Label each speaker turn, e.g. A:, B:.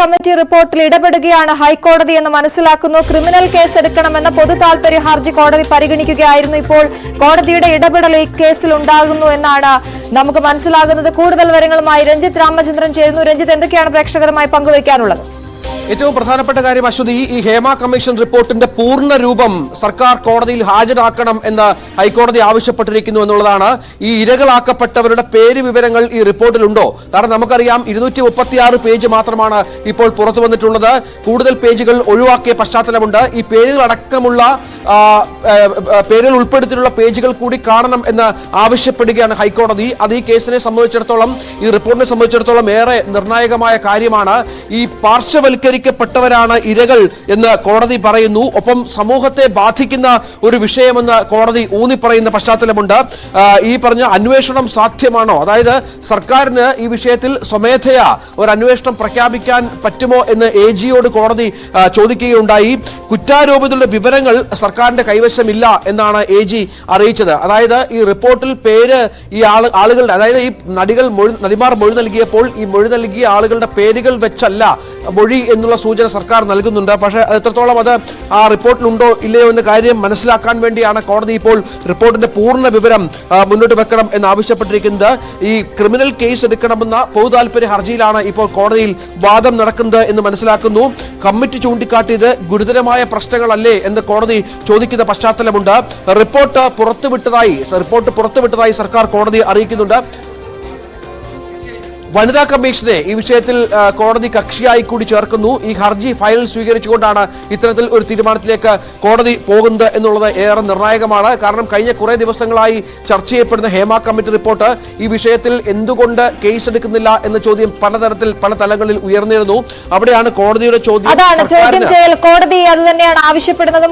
A: Committee റിപ്പോർട്ടിൽ ഇടപെടുകയാണ് ഹൈക്കോടതി എന്ന് മനസ്സിലാക്കുന്നു. ക്രിമിനൽ കേസ് എടുക്കണമെന്ന പൊതു താൽപര്യ ഹർജി കോടതി പരിഗണിക്കുകയായിരുന്നു. ഇപ്പോൾ കോടതിയുടെ ഇടപെടൽ ഈ കേസിൽ ഉണ്ടാകുന്നു എന്നാണ് നമുക്ക് മനസ്സിലാകുന്നത്. കൂടുതൽ വിവരങ്ങളുമായി രഞ്ജിത്ത് രാമചന്ദ്രൻ ചേരുന്നു. രഞ്ജിത്ത് എന്തൊക്കെയാണ് പ്രേക്ഷകരുമായി പങ്കുവയ്ക്കാനുള്ളത്?
B: ഏറ്റവും പ്രധാനപ്പെട്ട കാര്യം അശ്വതി ഈ ഹേമ കമ്മീഷൻ റിപ്പോർട്ടിന്റെ പൂർണ രൂപം സർക്കാർ കോടതിയിൽ ഹാജരാക്കണം എന്ന് ഹൈക്കോടതി ആവശ്യപ്പെട്ടിരിക്കുന്നു എന്നുള്ളതാണ് ഈ ഇരകളാക്കപ്പെട്ടവരുടെ പേര് വിവരങ്ങൾ ഈ റിപ്പോർട്ടിലുണ്ടോ? കാരണം നമുക്കറിയാം ഇരുന്നൂറ്റി മുപ്പത്തിയാറ് പേജ് മാത്രമാണ് ഇപ്പോൾ പുറത്തു വന്നിട്ടുള്ളത്. കൂടുതൽ പേജുകൾ ഒഴിവാക്കിയ പശ്ചാത്തലമുണ്ട്. ഈ പേരുകൾ അടക്കമുള്ള പേരുകൾ ഉൾപ്പെടുത്തിയിട്ടുള്ള പേജുകൾ കൂടി കാണണം എന്ന് ആവശ്യപ്പെടുകയാണ് ഹൈക്കോടതി. അത് ഈ കേസിനെ സംബന്ധിച്ചിടത്തോളം ഈ റിപ്പോർട്ടിനെ സംബന്ധിച്ചിടത്തോളം ഏറെ നിർണായകമായ കാര്യമാണ്. ഈ പാർശ്വവൽക്കരിക്കപ്പെട്ടവരാണ് ഇരകൾ എന്ന് കോടതി പറയുന്നു. ഒപ്പം സമൂഹത്തെ ബാധിക്കുന്ന ഒരു വിഷയമെന്ന് കോടതി ഊന്നിപ്പറയുന്ന പശ്ചാത്തലമുണ്ട്. ഈ പറഞ്ഞ അന്വേഷണം സാധ്യമാണോ? അതായത് സർക്കാരിന് ഈ വിഷയത്തിൽ സ്വമേധയാ ഒരു അന്വേഷണം പ്രഖ്യാപിക്കാൻ പറ്റുമോ എന്ന് എ ജിയോട് കോടതി ചോദിക്കുകയുണ്ടായി. കുറ്റാരോപിതരുടെ വിവരങ്ങൾ സർക്കാരിന്റെ കൈവശമില്ല എന്നാണ് എ ജി അറിയിച്ചത്. അതായത് ഈ റിപ്പോർട്ടിൽ പേര് ഈ ആൾ ആളുകളുടെ അതായത് ഈ നടികൾ മൊഴി നടിമാർ മൊഴി നൽകിയപ്പോൾ ഈ മൊഴി നൽകിയ ആളുകളുടെ പേരുകൾ വെച്ചല്ല മൊഴി എന്നുള്ള സൂചന സർക്കാർ നൽകുന്നുണ്ട്. പക്ഷേ എത്രത്തോളം അത് ആ റിപ്പോർട്ടിലുണ്ടോ ഇല്ലയോ എന്ന കാര്യം മനസ്സിലാക്കാൻ വേണ്ടിയാണ് കോടതി ഇപ്പോൾ റിപ്പോർട്ടിന്റെ പൂർണ വിവരം മുന്നോട്ട് വെക്കണം എന്ന് ആവശ്യപ്പെട്ടിരിക്കുന്നത്. ഈ ക്രിമിനൽ കേസ് എടുക്കണമെന്ന പൊതു താല്പര്യ ഹർജിയിലാണ് ഇപ്പോൾ കോടതിയിൽ വാദം നടക്കുന്നത് എന്ന് മനസ്സിലാക്കുന്നു. കമ്മിറ്റി ചൂണ്ടിക്കാട്ടിയത് ഗുരുതരമായ പ്രശ്നങ്ങളല്ലേ എന്ന് കോടതി ചോദിക്കുന്ന പശ്ചാത്തലമുണ്ട്. റിപ്പോർട്ട് പുറത്തുവിട്ടതായി റിപ്പോർട്ട് പുറത്തുവിട്ടതായി സർക്കാർ കോടതി അറിയിക്കുന്നുണ്ട്. വനിതാ കമ്മീഷനെ ഈ വിഷയത്തിൽ കോടതി കക്ഷിയായി കൂടി ചേർക്കുന്നു. ഈ ഹർജി ഫയൽ സ്വീകരിച്ചുകൊണ്ടാണ് ഇത്തരത്തിൽ ഒരു തീരുമാനത്തിലേക്ക് കോടതി പോകുന്നത് എന്നുള്ളത് ഏറെ നിർണായകമാണ്. കാരണം കഴിഞ്ഞ കുറേ ദിവസങ്ങളായി ചർച്ച ചെയ്യപ്പെടുന്ന ഹേമ കമ്മിറ്റി റിപ്പോർട്ട് ഈ വിഷയത്തിൽ എന്തുകൊണ്ട് കേസ് എടുക്കുന്നില്ല എന്ന ചോദ്യം പലതരത്തിൽ പല തലങ്ങളിൽ ഉയർന്നിരുന്നു. അവിടെയാണ് കോടതിയുടെ ചോദ്യം
A: കോടതി അത് തന്നെയാണ് ആവശ്യപ്പെടുന്നതും